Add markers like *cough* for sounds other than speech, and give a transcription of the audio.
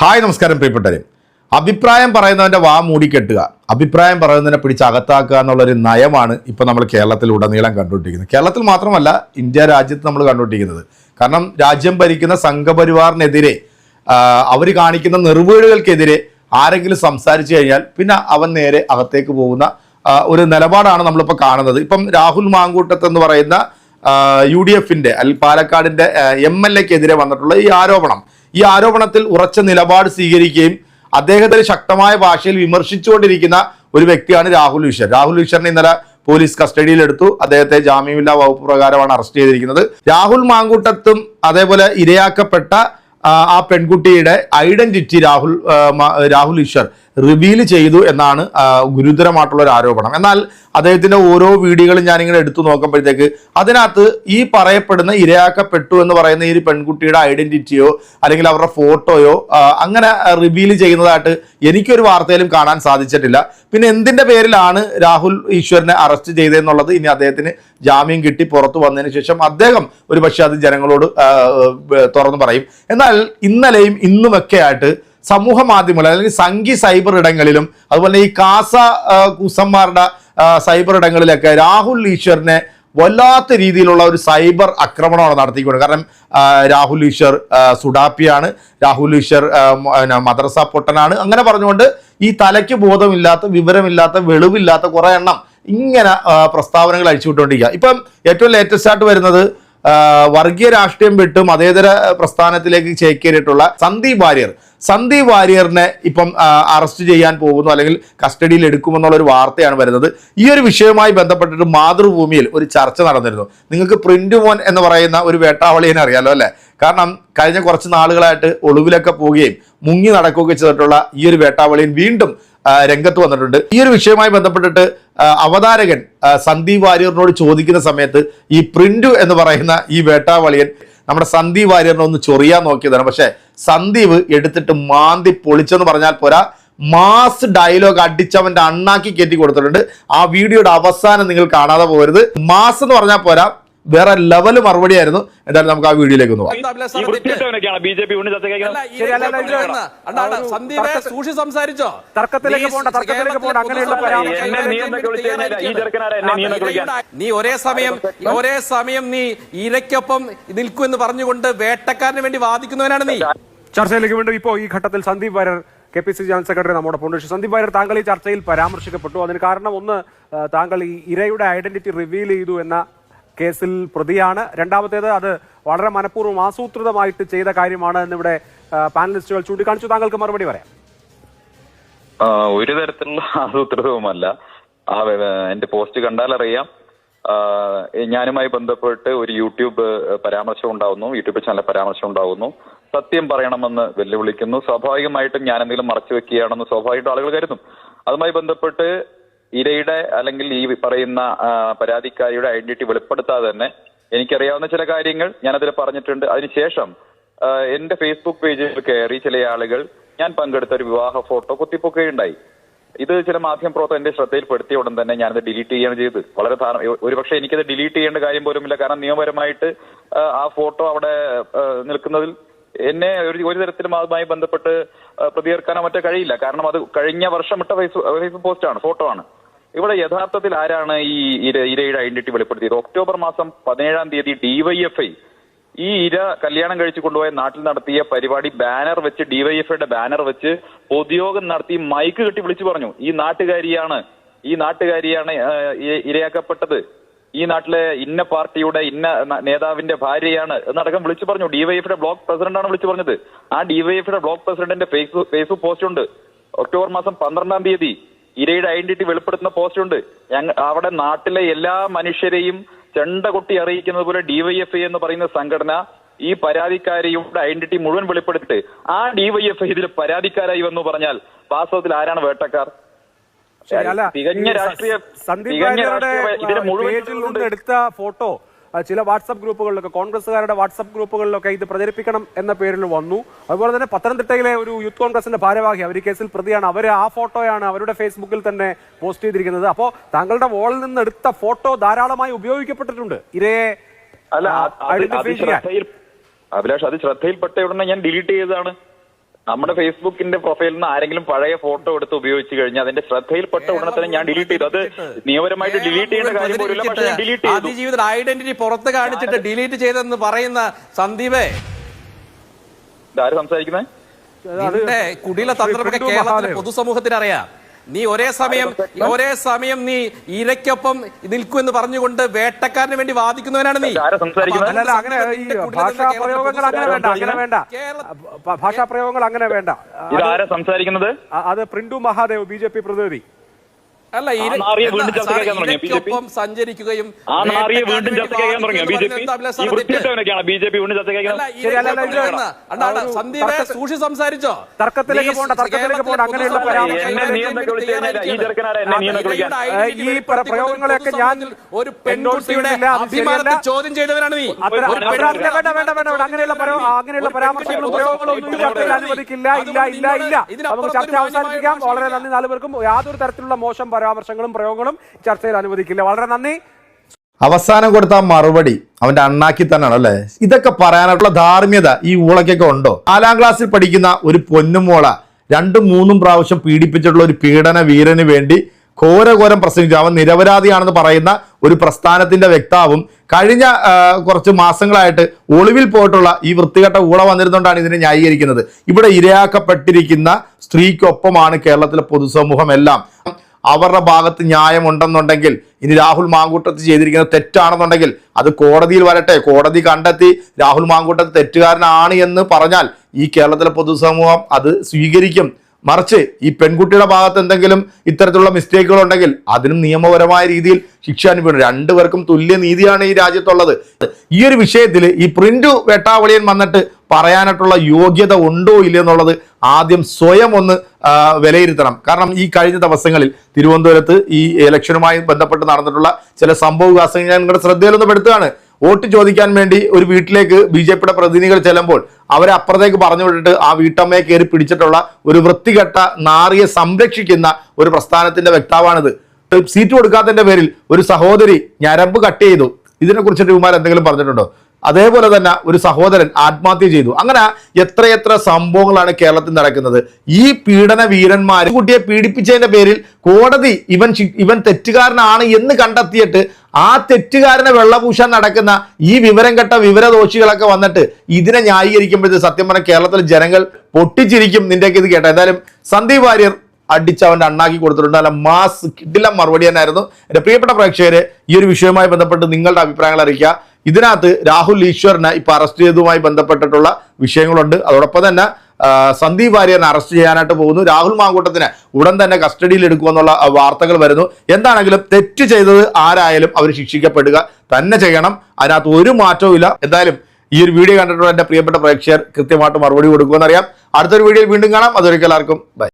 Hi നമസ്കാരം പ്രിയപ്പെട്ടവരെ. അഭിപ്രായം പറയുന്നവന്റെ വാ മൂടിക്കെട്ടുക. അഭിപ്രായം പറയുന്നതിനെ പിടിച്ച് അകത്താക്കുക എന്നുള്ളൊരു നയമാണ് ഇപ്പോൾ നമ്മൾ കേരളത്തിൽ ഉടനീളം കണ്ടുകൊണ്ടിരിക്കുന്നത്. കേരളത്തിൽ മാത്രമല്ല ഇന്ത്യ രാജ്യത്ത് നമ്മൾ കണ്ടുകൊണ്ടിരിക്കുന്നത്. കാരണം രാജ്യം ഭരിക്കുന്ന സംഘപരിവാറിനെതിരെ അവർ കാണിക്കുന്ന നെറുവേടുകൾക്കെതിരെ ആരെങ്കിലും സംസാരിച്ചു കഴിഞ്ഞാൽ പിന്നെ അവൻ നേരെ അകത്തേക്ക് പോകുന്ന ഒരു നിലപാടാണ് നമ്മളിപ്പോൾ കാണുന്നത്. ഇപ്പം രാഹുൽ മാങ്കൂട്ടത്ത് എന്ന് പറയുന്ന യു ഡി എഫിന്റെ അല്ലെങ്കിൽ പാലക്കാടിന്റെ എം എൽ എക്കെതിരെ വന്നിട്ടുള്ള ഈ ആരോപണം. ഈ ആരോപണത്തിൽ ഉറച്ച നിലപാട് സ്വീകരിക്കുകയും അദ്ദേഹത്തെ ശക്തമായ ഭാഷയിൽ വിമർശിച്ചുകൊണ്ടിരിക്കുന്ന ഒരു വ്യക്തിയാണ് രാഹുൽ ഈശ്വർ. രാഹുൽ ഈശ്വറിനെ ഇന്നലെ പോലീസ് കസ്റ്റഡിയിലെടുത്തു. അദ്ദേഹത്തെ ജാമ്യമില്ലാ വകുപ്പ് പ്രകാരമാണ് അറസ്റ്റ് ചെയ്തിരിക്കുന്നത്. രാഹുൽ മാങ്കൂട്ടത്തും അതേപോലെ ഇരയാക്കപ്പെട്ട ആ, പെൺകുട്ടിയുടെ ഐഡന്റിറ്റി രാഹുൽ രാഹുൽ ഈശ്വർ റിവീൽ ചെയ്തു എന്നാണ് ഗുരുതരമായിട്ടുള്ള ഒരു ആരോപണം. എന്നാൽ അദ്ദേഹത്തിന്റെ ഓരോ വീഡിയോകളും ഞാനിങ്ങനെ എടുത്തു നോക്കുമ്പോഴത്തേക്ക് അതിനകത്ത് ഈ പറയപ്പെടുന്ന ഇരയാക്കപ്പെട്ടു എന്ന് പറയുന്ന ഈ പെൺകുട്ടിയുടെ ഐഡന്റിറ്റിയോ അല്ലെങ്കിൽ അവരുടെ ഫോട്ടോയോ അങ്ങനെ റിവീൽ ചെയ്യുന്നതായിട്ട് എനിക്കൊരു വാർത്തയിലും കാണാൻ സാധിച്ചിട്ടില്ല. പിന്നെ എന്തിന്റെ പേരിലാണ് രാഹുൽ ഈശ്വരനെ അറസ്റ്റ് ചെയ്തതെന്നുള്ളത് ഇനി അദ്ദേഹത്തിന് ജാമ്യം കിട്ടി പുറത്തു വന്നതിന് ശേഷം അദ്ദേഹം ഒരു പക്ഷേ അത് ജനങ്ങളോട് തുറന്നു പറയും. എന്നാൽ ഇന്നലെയും ഇന്നുമൊക്കെ ആയിട്ട് സമൂഹ മാധ്യമങ്ങൾ അല്ലെങ്കിൽ സംഘി സൈബർ ഇടങ്ങളിലും അതുപോലെ ഈ കാസ കുസന്മാരുടെ സൈബർ ഇടങ്ങളിലൊക്കെ രാഹുൽ ഈശ്വറിനെ വല്ലാത്ത രീതിയിലുള്ള ഒരു സൈബർ ആക്രമണമാണ് നടത്തിക്കൊണ്ട് കാരണം രാഹുൽ ഈശ്വർ സുഡാപ്പിയാണ്. രാഹുൽ ഈശ്വർ മദ്രസ പൊട്ടനാണ്. അങ്ങനെ പറഞ്ഞുകൊണ്ട് ഈ തലയ്ക്ക് ബോധമില്ലാത്ത വിവരമില്ലാത്ത വെളിവില്ലാത്ത കുറേ എണ്ണം ഇങ്ങനെ പ്രസ്താവനകൾ അഴിച്ചുവിട്ടുകൊണ്ടിരിക്കുക ഇപ്പം ഏറ്റവും ലേറ്റസ്റ്റ് ആയിട്ട് വരുന്നത് വർഗീയ രാഷ്ട്രീയം വിട്ട് മതേതര പ്രസ്ഥാനത്തിലേക്ക് ചേക്കേറിയിട്ടുള്ള സന്ദീപ് വാര്യർ. സന്ദീപ് വാര്യറിനെ ഇപ്പം അറസ്റ്റ് ചെയ്യാൻ പോകുന്നു അല്ലെങ്കിൽ കസ്റ്റഡിയിൽ എടുക്കുമെന്നുള്ള ഒരു വാർത്തയാണ് വരുന്നത്. ഈ ഒരു വിഷയവുമായി ബന്ധപ്പെട്ടിട്ട് മാതൃഭൂമിയിൽ ഒരു ചർച്ച നടന്നിരുന്നു. നിങ്ങൾക്ക് പ്രിന്റ് മോൻ എന്ന് പറയുന്ന ഒരു വേട്ടാവളിയെ അറിയാലോ അല്ലേ? കാരണം കഴിഞ്ഞ കുറച്ച് നാളുകളായിട്ട് ഒളിവിലൊക്കെ പോവുകയും മുങ്ങി നടക്കുകയൊക്കെ ചെയ്തിട്ടുള്ള ഈ ഒരു വേട്ടാവളിയൻ വീണ്ടും രംഗത്ത് വന്നിട്ടുണ്ട്. ഈ ഒരു വിഷയവുമായി ബന്ധപ്പെട്ടിട്ട് അവതാരകൻ സന്ദീപ് വാര്യറിനോട് ചോദിക്കുന്ന സമയത്ത് ഈ പ്രിന്റു എന്ന് പറയുന്ന ഈ വേട്ടാവളിയൻ നമ്മുടെ സന്ദീപ് വാര്യറിനെ ഒന്ന് ചൊറിയാൻ നോക്കിയതാണ്. പക്ഷേ സന്ദീപ് എടുത്തിട്ട് മാന്തി പൊളിച്ചെന്ന് പറഞ്ഞാൽ പോരാ മാസ് ഡയലോഗ് അടിച്ചവന്റെ അണ്ണാക്കി കയറ്റി കൊടുത്തിട്ടുണ്ട്. ആ വീഡിയോയുടെ അവസാനം നിങ്ങൾ കാണാതെ പോകരുത്. മാസ് എന്ന് പറഞ്ഞാൽ പോരാ വേറെ ലെവൽ മറുപടിയായിരുന്നു. എന്തായാലും നമുക്ക് ആ വീഡിയോയിലേക്ക് ഒന്ന് സൂക്ഷി സംസാരിച്ചോ? തർക്കത്തിലേക്ക് നീ പോണ്ട, തർക്കത്തിലേക്ക് പോണ്ട, അങ്ങനെയുള്ള ഒരേ സമയം ഒരേ സമയം നീ ഇരയ്ക്കൊപ്പം നിൽക്കൂ എന്ന് പറഞ്ഞുകൊണ്ട് വേട്ടക്കാരന് വേണ്ടി വാദിക്കുന്നവനാണ് നീ. ചർച്ചയിലേക്ക് വേണ്ടി ഇപ്പോ ഈ ഘട്ടത്തിൽ Sandeep Warrier K P C general secretary നമ്മുടെ പൊണ്ടേഷ് സന്ദീപ് വാര്യർ താങ്കൾ ഈ ചർച്ചയിൽ പരാമർശിക്കപ്പെട്ടു. അതിന് കാരണം ഒന്ന് താങ്കൾ ഈ ഇരയുടെ ഐഡന്റിറ്റി റിവീൽ ചെയ്തു എന്ന കേസിൽ പ്രതിയാണ്. രണ്ടാമത്തേത് അത് വളരെ മനഃപൂർവം ആസൂത്രിതമായിട്ട് ചെയ്ത കാര്യമാണ് എന്നിവിടെ പാനലിസ്റ്റുകൾ ചൂണ്ടിക്കാണിച്ചു. താങ്കൾക്ക് മറുപടി പറയാം. ഒരു തരത്തിലുള്ള *laughs* ആസൂത്രിതവുമല്ല. എന്റെ പോസ്റ്റ് കണ്ടാൽ അറിയാം. ഞാനുമായി ബന്ധപ്പെട്ട് ഒരു യൂട്യൂബ് പരാമർശം ഉണ്ടാവുന്നു. യൂട്യൂബ് ചാനൽ പരാമർശം ഉണ്ടാവുന്നു. സത്യം പറയണമെന്ന് വെല്ലുവിളിക്കുന്നു. സ്വാഭാവികമായിട്ടും ഞാൻ എന്തെങ്കിലും മറച്ചു വെക്കുകയാണെന്ന് സ്വാഭാവികമായിട്ടും ആളുകൾ കരുതും. അതുമായി ബന്ധപ്പെട്ട് ഇരയുടെ അല്ലെങ്കിൽ ഈ പറയുന്ന പരാതിക്കാരിയുടെ ഐഡന്റിറ്റി വെളിപ്പെടുത്താതെ തന്നെ എനിക്കറിയാവുന്ന ചില കാര്യങ്ങൾ ഞാനതിൽ പറഞ്ഞിട്ടുണ്ട്. അതിനുശേഷം എന്റെ ഫേസ്ബുക്ക് പേജിൽ കയറി ചില ആളുകൾ ഞാൻ പങ്കെടുത്ത ഒരു വിവാഹ ഫോട്ടോ കുത്തിപ്പൊക്കുകയുണ്ടായി. ഇത് ചില മാധ്യമ പ്രവർത്തകർ എന്റെ ശ്രദ്ധയിൽപ്പെടുത്തിയ ഉടൻ തന്നെ ഞാനത് ഡിലീറ്റ് ചെയ്യുകയാണ് ചെയ്തത്. വളരെ ഒരുപക്ഷെ എനിക്കത് ഡിലീറ്റ് ചെയ്യേണ്ട കാര്യം പോലുമില്ല. കാരണം നിയമപരമായിട്ട് ആ, ഫോട്ടോ അവിടെ നിൽക്കുന്നതിൽ എന്നെ ഒരു ഒരു തരത്തിലും അതുമായി ബന്ധപ്പെട്ട് പ്രതികർക്കാനോ മറ്റോ കഴിയില്ല. കാരണം അത് കഴിഞ്ഞ വർഷം ഇട്ട ഫേസ് ഫേസ്ബുക്ക് പോസ്റ്റാണ് ഫോട്ടോ ആണ്. ഇവിടെ യഥാർത്ഥത്തിൽ ആരാണ് ഈ ഇര ഇരയുടെ ഐഡന്റിറ്റി വെളിപ്പെടുത്തിയത്? ഒക്ടോബർ മാസം പതിനേഴാം തീയതി ഡിവൈഎഫ്ഐ ഈ ഇര കല്യാണം കഴിച്ചു കൊണ്ടുപോയ നാട്ടിൽ നടത്തിയ പരിപാടി ബാനർ വെച്ച് ഡിവൈഎഫ്ഐയുടെ ബാനർ വെച്ച് പൊതുയോഗം നടത്തി മൈക്ക് കെട്ടി വിളിച്ചു പറഞ്ഞു. ഈ നാട്ടുകാരിയാണ് ഈ നാട്ടുകാരിയാണ് ഇരയാക്കപ്പെട്ടത്. ഈ നാട്ടിലെ ഇന്ന പാർട്ടിയുടെ ഇന്ന നേതാവിന്റെ ഭാര്യയാണ് എന്നടക്കം വിളിച്ചു പറഞ്ഞു. ഡിവൈഎഫിയുടെ ബ്ലോക്ക് പ്രസിഡന്റാണ് വിളിച്ചു പറഞ്ഞത്. ആ ഡിവൈഎഫിയുടെ ബ്ലോക്ക് പ്രസിഡന്റിന്റെ ഫേസ്ബുക്ക് പോസ്റ്റ് ഉണ്ട്. ഒക്ടോബർ മാസം പന്ത്രണ്ടാം തീയതി ഇരയുടെ ഐഡന്റിറ്റി വെളിപ്പെടുത്തുന്ന പോസ്റ്റ് ഉണ്ട് അവിടെ നാട്ടിലെ എല്ലാ മനുഷ്യരെയും ചെണ്ട കൊട്ടി അറിയിക്കുന്നത് പോലെ ഡിവൈഎഫ്ഐ എന്ന് പറയുന്ന സംഘടന ഈ പരാതിക്കാരിയുടെ ഐഡന്റിറ്റി മുഴുവൻ വെളിപ്പെടുത്തിട്ട് ആ ഡിവൈഎഫ്ഐ ഇതിൽ പരാതിക്കാരായി വന്നു പറഞ്ഞാൽ വാസ്തവത്തിൽ ആരാണ് വേട്ടക്കാർ തികഞ്ഞ രാഷ്ട്രീയ തികഞ്ഞ രാഷ്ട്രീയ ഇതിന്റെ മുഴുവൻ. എടുത്ത ഫോട്ടോ ചില വാട്സപ്പ് ഗ്രൂപ്പുകളിലൊക്കെ കോൺഗ്രസ്സുകാരുടെ വാട്സപ്പ് ഗ്രൂപ്പുകളിലൊക്കെ ഇത് പ്രചരിപ്പിക്കണം എന്ന പേരിൽ വന്നു. അതുപോലെ തന്നെ പത്തനംതിട്ടയിലെ ഒരു യൂത്ത് കോൺഗ്രസിന്റെ ഭാരവാഹി അവർ കേസിൽ പ്രതിയാണ്. അവർ ആ ഫോട്ടോയാണ് അവരുടെ ഫേസ്ബുക്കിൽ തന്നെ പോസ്റ്റ് ചെയ്തിരിക്കുന്നത്. അപ്പോൾ താങ്കളുടെ വോളിൽ നിന്ന് എടുത്ത ഫോട്ടോ ധാരാളമായി ഉപയോഗിക്കപ്പെട്ടിട്ടുണ്ട്. ഇരയെ അല്ല ചെയ്യാൻ. അഭിലാഷ് അത് ശ്രദ്ധയിൽപ്പെട്ട ഉടനെ ഞാൻ ഡിലീറ്റ് ചെയ്തതാണ്. നമ്മുടെ ഫേസ്ബുക്കിന്റെ പ്രൊഫൈലിൽ നിന്ന് ആരെങ്കിലും പഴയ ഫോട്ടോ എടുത്ത് ഉപയോഗിച്ച് കഴിഞ്ഞാൽ അതിന്റെ ശ്രദ്ധയിൽപ്പെട്ട ഉടനെ തന്നെ ഞാൻ ഡിലീറ്റ് ചെയ്തു. അത് നിയമപരമായിട്ട് ഡിലീറ്റ് ചെയ്യേണ്ട കാര്യം പോലും പക്ഷെ ഞാൻ ഡിലീറ്റ് ചെയ്തു. അതിജീവിതയുടെ ഐഡന്റിറ്റി പുറത്ത് കാണിച്ചിട്ട് ഡിലീറ്റ് ചെയ്തെന്ന് പറയുന്ന സന്ദീപേ. ഇതാര് സംസാരിക്കുന്നത് കുടിയിലെ കുടില തന്ത്രമൊക്കെ കേരളത്തിലെ. പൊതുസമൂഹത്തിന് അറിയാം നീ ഒരേ സമയം ഒരേ സമയം നീ ഇരയ്ക്കൊപ്പം നിൽക്കുമെന്ന് പറഞ്ഞുകൊണ്ട് വേട്ടക്കാരന് വേണ്ടി വാദിക്കുന്നവനാണ് നീ? അങ്ങനെ ഭാഷാ പ്രയോഗങ്ങൾ അങ്ങനെ വേണ്ട അങ്ങനെ വേണ്ട. ഭാഷാ പ്രയോഗങ്ങൾ അങ്ങനെ വേണ്ട. അത് Printu Mahadev B J P പ്രതിനിധി. അല്ല ഇര- വീണ്ടും എന്താ ചർച്ച സാറേ, കേൾക്കാൻ തുടങ്ങിയോ? BJP? ഇരയ്ക്കൊപ്പം സഞ്ചരിക്കുകയും വീണ്ടും സന്ദീപെ സൂക്ഷി സംസാരിച്ചോ? തർക്കത്തിലേക്ക് പോകണ്ട പോണ്ട, തർക്കത്തിലേക്ക് പോണ്ട. അങ്ങനെയുള്ള ഈ പ്രയോഗങ്ങളെയൊക്കെ ഞാൻ ഒരു പെൺകുട്ടിയുടെ അഭിമാനത്തെ ചോദ്യം ചെയ്തവനാണ് നീ. അത്ര അത്ര- വേണ്ട വേണ്ട വേണ്ട വേണ്ട വേണ്ട. അങ്ങനെയുള്ള അങ്ങനെയുള്ള പരാമർശങ്ങളും പ്രയോഗങ്ങളും ചർച്ചയിൽ അനുവദിക്കില്ല ഇല്ല ഇല്ല ഇല്ല. നമുക്ക് ചർച്ച അവസാനിപ്പിക്കാം. വളരെ നന്ദി നാലുപേർക്കും. യാതൊരു തരത്തിലുള്ള മോശം പരാമർശങ്ങളും പ്രയോഗങ്ങളും ചർച്ചയിൽ അനുവദിക്കില്ല. വളരെ നന്ദി. അവസാനം കൊടുത്ത മറുപടി അവന്റെ അണ്ണാക്കി തന്നെയാണ് അല്ലെ? ഇതൊക്കെ പറയാനുള്ള ധാർമ്മ്യത ഈ ഊളക്കൊക്കെ ഉണ്ടോ? നാലാം ക്ലാസ്സിൽ പഠിക്കുന്ന ഒരു പൊന്നുമോള രണ്ടും മൂന്നും പ്രാവശ്യം പീഡിപ്പിച്ചിട്ടുള്ള ഒരു പീഡന വീരന് വേണ്ടി ഘോരഘോരം പ്രസംഗിച്ചു. അവൻ നിരപരാധിയാണെന്ന് പറയുന്ന ഒരു പ്രസ്ഥാനത്തിന്റെ വ്യക്താവും കഴിഞ്ഞ കുറച്ച് മാസങ്ങളായിട്ട് ഒളിവിൽ പോയിട്ടുള്ള ഈ വൃത്തികെട്ട ഊള വന്നിരുന്നുകൊണ്ടാണ് ഇതിനെ ന്യായീകരിക്കുന്നത്. ഇവിടെ ഇരയാക്കപ്പെട്ടിരിക്കുന്ന സ്ത്രീക്കൊപ്പമാണ് കേരളത്തിലെ പൊതുസമൂഹം എല്ലാം അവരുടെ ഭാഗത്ത് ന്യായമുണ്ടെന്നുണ്ടെങ്കിൽ ഇനി രാഹുൽ മാങ്കൂട്ടത്ത് ചെയ്തിരിക്കുന്ന തെറ്റാണെന്നുണ്ടെങ്കിൽ അത് കോടതിയിൽ വരട്ടെ. കോടതി കണ്ടെത്തി രാഹുൽ മാങ്കൂട്ടത്ത് തെറ്റുകാരനാണ് എന്ന് പറഞ്ഞാൽ ഈ കേരളത്തിലെ പൊതുസമൂഹം അത് സ്വീകരിക്കും. മറിച്ച് ഈ പെൺകുട്ടിയുടെ ഭാഗത്ത് എന്തെങ്കിലും ഇത്തരത്തിലുള്ള മിസ്റ്റേക്കുകൾ ഉണ്ടെങ്കിൽ അതിനും നിയമപരമായ രീതിയിൽ ശിക്ഷ അനുഭവിക്കണം. രണ്ടുപേർക്കും തുല്യ നീതിയാണ് ഈ രാജ്യത്തുള്ളത്. ഈ ഒരു വിഷയത്തിൽ ഈ പ്രിന്റു വെട്ടാവളിയൻ വന്നിട്ട് പറയാനായിട്ടുള്ള യോഗ്യത ഉണ്ടോ ഇല്ലയോ എന്നുള്ളത് ആദ്യം സ്വയം ഒന്ന് വിലയിരുത്തണം. കാരണം ഈ കഴിഞ്ഞ ദിവസങ്ങളിൽ തിരുവനന്തപുരത്ത് ഈ ഇലക്ഷനുമായി ബന്ധപ്പെട്ട് നടന്നിട്ടുള്ള ചില സംഭവ വികാസങ്ങൾ ഞാൻ നിങ്ങളുടെ ശ്രദ്ധയിലൊന്ന് പെടുത്തുകയാണ്. വോട്ട് ചോദിക്കാൻ വേണ്ടി ഒരു വീട്ടിലേക്ക് ബി ജെ പിയുടെ പ്രതിനിധികൾ ചെല്ലുമ്പോൾ അവരെ അപ്പുറത്തേക്ക് പറഞ്ഞു വിട്ടിട്ട് ആ വീട്ടമ്മയെ കയറി പിടിച്ചിട്ടുള്ള ഒരു വൃത്തികെട്ട നാറിയെ സംരക്ഷിക്കുന്ന ഒരു പ്രസ്ഥാനത്തിന്റെ വ്യക്താവാണിത്. സീറ്റ് കൊടുക്കാത്തതിന്റെ പേരിൽ ഒരു സഹോദരി ഞരമ്പ് കട്ട് ചെയ്തു. ഇതിനെ കുറിച്ചിട്ട് ഇവന്മാർ എന്തെങ്കിലും പറഞ്ഞിട്ടുണ്ടോ? അതേപോലെ തന്നെ ഒരു സഹോദരൻ ആത്മഹത്യ ചെയ്തു. അങ്ങനെ എത്രയെത്ര സംഭവങ്ങളാണ് കേരളത്തിൽ നടക്കുന്നത്. ഈ പീഡന വീരന്മാർ കുട്ടിയെ പീഡിപ്പിച്ചതിന്റെ പേരിൽ കോടതി ഇവൻ ഇവൻ തെറ്റുകാരനാണ് എന്ന് കണ്ടെത്തിയിട്ട് ആ തെറ്റുകാരനെ വെള്ളപൂശാൻ നടക്കുന്ന ഈ വിവരം കെട്ട വിവരദോഷികളൊക്കെ വന്നിട്ട് ഇതിനെ ന്യായീകരിക്കുമ്പോഴത്തെ സത്യം പറഞ്ഞാൽ കേരളത്തിലെ ജനങ്ങൾ പൊട്ടിച്ചിരിക്കും നിന്റെയൊക്കെ ഇത് കേട്ട. എന്തായാലും സന്ദീപ് വാര്യർ അടിച്ച് അവന്റെ അണ്ണാക്കി കൊടുത്തിട്ടുണ്ട്. അല്ല മാസ് കിട്ടില്ല മറുപടി തന്നെയായിരുന്നു. എന്റെ പ്രിയപ്പെട്ട പ്രേക്ഷകരെ ഈ ഒരു വിഷയവുമായി ബന്ധപ്പെട്ട് നിങ്ങളുടെ അഭിപ്രായങ്ങൾ അറിയിക്കുക. ഇതിനകത്ത് രാഹുൽ ഈശ്വറിനെ ഇപ്പൊ അറസ്റ്റ് ചെയ്തതുമായി ബന്ധപ്പെട്ടിട്ടുള്ള വിഷയങ്ങളുണ്ട്. അതോടൊപ്പം തന്നെ സന്ദീപ് വാര്യറിനെ അറസ്റ്റ് ചെയ്യാനായിട്ട് പോകുന്നു. രാഹുൽ മാങ്കൂട്ടത്തിന് ഉടൻ തന്നെ കസ്റ്റഡിയിൽ എടുക്കുമെന്നുള്ള വാർത്തകൾ വരുന്നു. എന്താണെങ്കിലും തെറ്റ് ചെയ്തത് ആരായാലും അവർ ശിക്ഷിക്കപ്പെടുക തന്നെ ചെയ്യണം. അതിനകത്ത് ഒരു മാറ്റവും ഇല്ല. എന്തായാലും ഈ ഒരു വീഡിയോ കണ്ടിട്ടുള്ള എന്റെ പ്രിയപ്പെട്ട പ്രേക്ഷകർ കൃത്യമായിട്ട് മറുപടി കൊടുക്കുമെന്നറിയാം. അടുത്തൊരു വീഡിയോയിൽ വീണ്ടും കാണാം. അതൊരിക്കലും എല്ലാവർക്കും ബൈ.